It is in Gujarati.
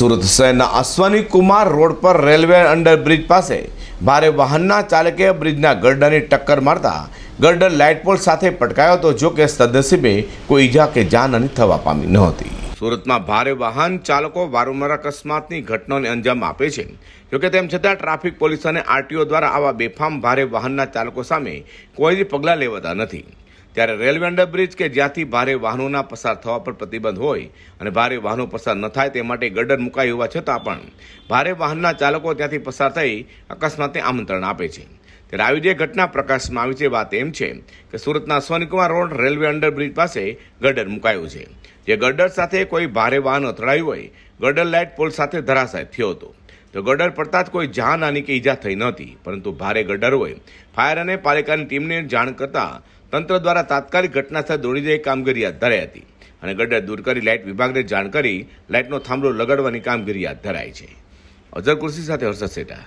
સુરત શહેરના અશ્વની કુમાર રોડ પર રેલવે અંડરબ્રિજ પાસે ભારે વાહનના ચાલકે બ્રિજના ગરડાની ટક્કર મારતા ગરડર લાઇટ પોલ સાથે પટકાયો હતો, જો કે સદનસીબે કોઈ ઈજા કે જાનહાની થવા પામી નહોતી સુરતમાં ભારે વાહન ચાલકો વારંવાર અકસ્માતની ઘટનાઓને અંજામ આપે છે. જોકે તેમ છતાં ટ્રાફિક પોલીસ અને આરટીઓ દ્વારા આવા બેફામ ભારે વાહનના ચાલકો સામે કોઈ પગલાં લેવાતા નથી. ત્યારે રેલવે અંડરબ્રિજ કે જ્યાંથી ભારે વાહનોના પસાર થવા પર પ્રતિબંધ હોય અને ભારે વાહનો પસાર ન થાય તે માટે ગડર મુકાઈ હોવા છતાં પણ ભારે વાહનના ચાલકો ત્યાંથી પસાર થઈ અકસ્માતને આમંત્રણ આપે છે. ત્યારે આવી જે ઘટના પ્રકાશમાં આવી છે વાત એમ છે કે સુરતના સોનકુમાર રોડ રેલવે અંડરબ્રિજ પાસે ગડર મુકાયું છે. જે ગડર સાથે કોઈ ભારે વાહન અથડાયું હોય ગડર લાઇટ પોલ સાથે ધરાશાય થયો હતો. તો ગડર પડતા જ કોઈ જાનહાની કે ઈજા થઈ નહોતી, પરંતુ ભારે ગડર હોય, ફાયર અને પાલિકાની ટીમને જાણ કરતા તંત્ર દ્વારા તાત્કાલિક ઘટના સ્થળે દોડી જઈ કામગીરી હાથ ધરાઈ હતી અને ગડર દૂર કરી લાઇટ વિભાગને જાણ કરી લાઇટનો થાંભલો લગાડવાની કામગીરી હાથ ધરાઈ છે. અઝર કુર્સી સાથે હર્ષદ સેટા